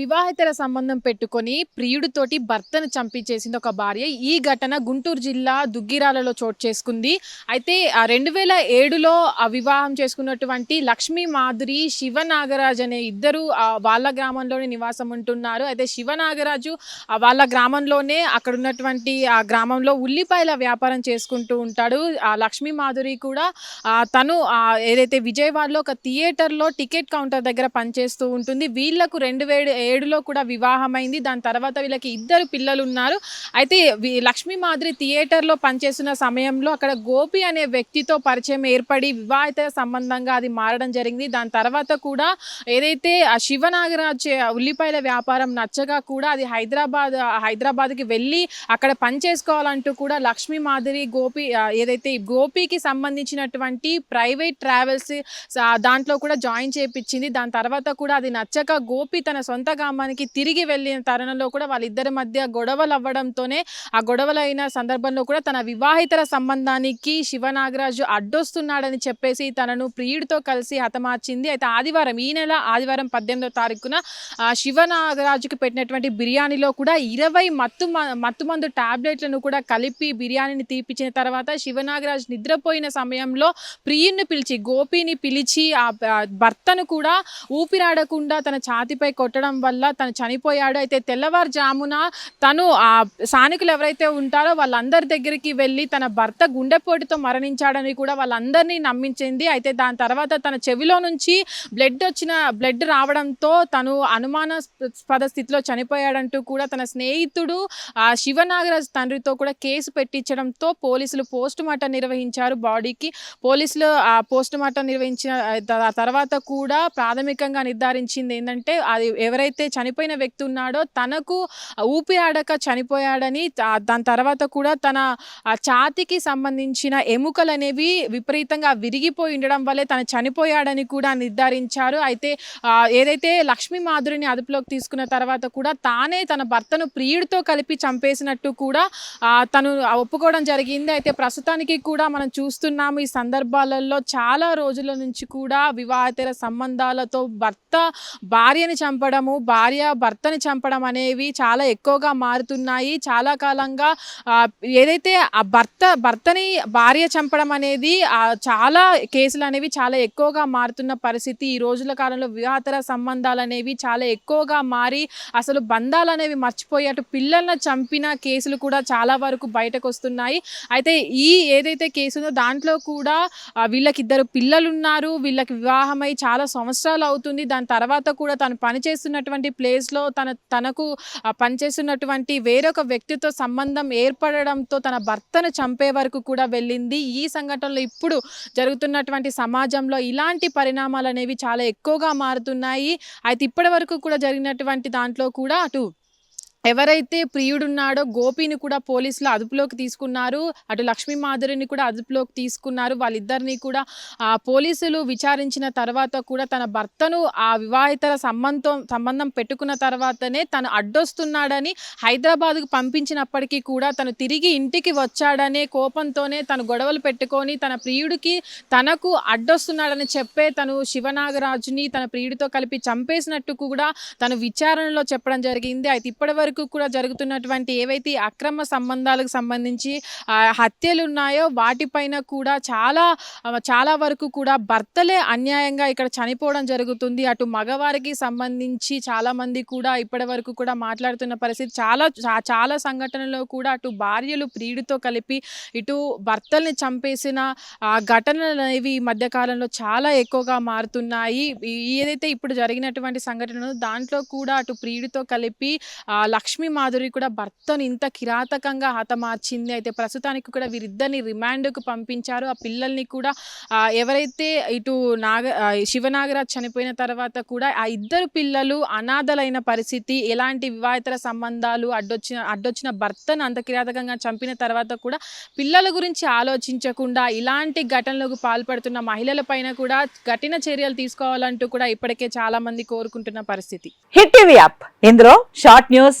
వివాహేతర సంబంధం పెట్టుకొని ప్రియుడితోటి భర్తను చంపించేసింది ఒక భార్య. ఈ ఘటన గుంటూరు జిల్లా దుగ్గిరాలలో చోటు చేసుకుంది. అయితే రెండు వేల ఏడులో ఆ వివాహం చేసుకున్నటువంటి లక్ష్మీ మాధురి శివ నాగరాజ్ అనే ఇద్దరు వాళ్ళ గ్రామంలోనే నివాసం ఉంటున్నారు. అయితే శివ నాగరాజు వాళ్ళ గ్రామంలోనే అక్కడ ఉన్నటువంటి ఆ గ్రామంలో ఉల్లిపాయల వ్యాపారం చేసుకుంటూ ఉంటాడు. ఆ లక్ష్మీ మాధురి కూడా తను ఏదైతే విజయవాడలో ఒక థియేటర్లో టికెట్ కౌంటర్ దగ్గర పనిచేస్తూ ఉంటుంది. వీళ్ళకు రెండు వేల ఏడులో కూడా వివాహమైంది. దాని తర్వాత వీళ్ళకి ఇద్దరు పిల్లలు ఉన్నారు అయితే లక్ష్మీ మాదిరి థియేటర్లో పనిచేస్తున్న సమయంలో అక్కడ గోపి అనే వ్యక్తితో పరిచయం ఏర్పడి వివాహిత సంబంధంగా అది మారడం జరిగింది. దాని తర్వాత కూడా ఏదైతే శివనాగరాజ్ ఉల్లిపాయల వ్యాపారం నచ్చగా కూడా అది హైదరాబాద్ హైదరాబాద్కి వెళ్ళి అక్కడ పని చేసుకోవాలంటూ కూడా లక్ష్మీ మాదిరి గోపి ఏదైతే గోపికి సంబంధించినటువంటి ప్రైవేట్ ట్రావెల్స్ దాంట్లో కూడా జాయిన్ చేయించింది దాని తర్వాత కూడా అది నచ్చక గోపి తన సొంత గ్రామానికి తిరిగి వెళ్ళిన తరుణంలో కూడా వాళ్ళిద్దరి మధ్య గొడవలు అవ్వడంతోనే ఆ గొడవలు అయిన సందర్భంలో కూడా తన వివాహితర సంబంధానికి శివనాగరాజు అడ్డొస్తున్నాడని చెప్పేసి తనను ప్రియుడితో కలిసి హతమార్చింది. అయితే ఆదివారం ఈ నెల ఆదివారం పద్దెనిమిదో తారీఖున ఆ, శివనాగరాజుకి పెట్టినటువంటి బిర్యానీలో కూడా ఇరవై మత్తు మ- మత్తు మందు టాబ్లెట్లను కూడా కలిపి బిర్యానీని తీపిచ్చిన తర్వాత శివనాగరాజు నిద్రపోయిన సమయంలో ప్రియుడిని పిలిచి గోపిని పిలిచి ఆ ఆ భర్తను కూడా ఊపిరాడకుండా తన ఛాతిపై కొట్టడం వల్ల తను చనిపోయాడు. అయితే తెల్లవారుజామున తను ఆ స్థానికులు ఎవరైతే ఉంటారో వాళ్ళందరి దగ్గరికి వెళ్ళి తన భర్త గుండెపోటుతో మరణించాడని కూడా వాళ్ళందరినీ నమ్మించింది. అయితే దాని తర్వాత తన చెవిలో నుంచి బ్లడ్ వచ్చిన బ్లడ్ రావడంతో తను అనుమానాస్పద స్థితిలో చనిపోయాడంటూ కూడా తన స్నేహితుడు ఆ శివనాగరాజ్ తండ్రితో కూడా కేసు పెట్టించడంతో పోలీసులు పోస్ట్ మార్టం నిర్వహించారు బాడీకి. పోలీసులు ఆ పోస్ట్ మార్టం నిర్వహించిన తర్వాత కూడా ప్రాథమికంగా నిర్ధారించింది ఏంటంటే అది ఎవరైతే చనిపోయిన వ్యక్తి ఉన్నాడో తనకు ఆడక చనిపోయాడని దాని తర్వాత కూడా తన ఛాతికి సంబంధించిన ఎముకలు అనేవి విపరీతంగా విరిగిపోయి ఉండడం వల్లే తను చనిపోయాడని కూడా నిర్ధారించారు. అయితే ఏదైతే లక్ష్మీ మాధురిని అదుపులోకి తీసుకున్న తర్వాత కూడా తానే తన భర్తను ప్రియుడితో కలిపి చంపేసినట్టు కూడా తను ఒప్పుకోవడం జరిగింది. అయితే ప్రస్తుతానికి కూడా మనం చూస్తున్నాము ఈ సందర్భాలలో చాలా రోజుల నుంచి కూడా వివాహేతర సంబంధాలతో భర్త భార్యని చంపడము భార్య భర్తని చంపడం అనేవి చాలా ఎక్కువగా మారుతున్నాయి. చాలా కాలంగా ఏదైతే ఆ భర్త భర్తని భార్య చంపడం అనేది చాలా కేసులు అనేవి చాలా ఎక్కువగా మారుతున్న పరిస్థితి. ఈ రోజుల కాలంలో వివాహతర సంబంధాలు అనేవి చాలా ఎక్కువగా మారి అసలు బంధాలు అనేవి మర్చిపోయి అటు పిల్లలను చంపిన కేసులు కూడా చాలా వరకు బయటకు వస్తున్నాయి అయితే ఈ ఏదైతే కేసు ఉందో దాంట్లో కూడా వీళ్ళకి ఇద్దరు పిల్లలు ఉన్నారు వీళ్ళకి వివాహమై చాలా సంవత్సరాలు అవుతుంది. దాని తర్వాత కూడా తను ఉన్నటువంటి ప్లేస్లో తన తనకు పనిచేస్తున్నటువంటి వేరొక వ్యక్తితో సంబంధం ఏర్పడడంతో తన భర్తను చంపే వరకు కూడా వెళ్ళింది. ఈ సంఘటనలో ఇప్పుడు జరుగుతున్నటువంటి సమాజంలో ఇలాంటి పరిణామాలు అనేవి చాలా ఎక్కువగా మారుతున్నాయి. అయితే ఇప్పటి వరకు కూడా జరిగినటువంటి దాంట్లో కూడా అటు ఎవరైతే ప్రియుడున్నాడో గోపిని కూడా పోలీసులు అదుపులోకి తీసుకున్నారు. అటు లక్ష్మీ మాధురిని కూడా అదుపులోకి తీసుకున్నారు. వాళ్ళిద్దరిని కూడా ఆ, పోలీసులు విచారించిన తర్వాత కూడా తన భర్తను ఆ వివాహితర సంబంధం సంబంధం పెట్టుకున్న తర్వాతనే తను అడ్డొస్తున్నాడని హైదరాబాద్కు పంపించినప్పటికీ కూడా తను తిరిగి ఇంటికి వచ్చాడనే కోపంతోనే తను గొడవలు పెట్టుకొని తన ప్రియుడికి తనకు అడ్డొస్తున్నాడని చెప్పే తను శివనాగరాజుని తన ప్రియుడితో కలిపి చంపేసినట్టు కూడా తను విచారణలో చెప్పడం జరిగింది. అయితే ఇప్పటివరకు వరకు కూడా జరుగుతున్నటువంటి ఏవైతే అక్రమ సంబంధాలకు సంబంధించి హత్యలు ఉన్నాయో వాటిపైన కూడా చాలా చాలా వరకు కూడా భర్తలే అన్యాయంగా ఇక్కడ చనిపోవడం జరుగుతుంది. అటు మగవారికి సంబంధించి చాలామంది కూడా ఇప్పటి వరకు కూడా మాట్లాడుతున్న పరిస్థితి చాలా చాలా సంఘటనలో కూడా అటు భార్యలు ప్రియుడితో కలిపి ఇటు భర్తల్ని చంపేసిన ఘటనలు అనేవి ఈ మధ్యకాలంలో చాలా ఎక్కువగా మారుతున్నాయి. ఏదైతే ఇప్పుడు జరిగినటువంటి సంఘటనలు దాంట్లో కూడా అటు ప్రియుడితో కలిపి ఆ, లక్ష్మీ మాధురి కూడా భర్తను ఇంత కిరాతకంగా హతమార్చింది. అయితే ప్రస్తుతానికి కూడా వీరిద్దరిని రిమాండ్కు పంపించారు. ఆ పిల్లల్ని కూడా ఎవరైతే ఇటు నాగ శివనాగరాజ్ చనిపోయిన తర్వాత కూడా ఆ ఇద్దరు పిల్లలు అనాథలైన పరిస్థితి ఎలాంటి వివాహితర సంబంధాలు అడ్డొచ్చిన అడ్డొచ్చిన భర్తను అంత కిరాతకంగా చంపిన తర్వాత కూడా పిల్లల గురించి ఆలోచించకుండా ఇలాంటి ఘటనలకు పాల్పడుతున్న మహిళల పైన కూడా కఠిన చర్యలు తీసుకోవాలంటూ కూడా ఇప్పటికే చాలా మంది కోరుకుంటున్న పరిస్థితి. Hit TV app. ఇందులో short news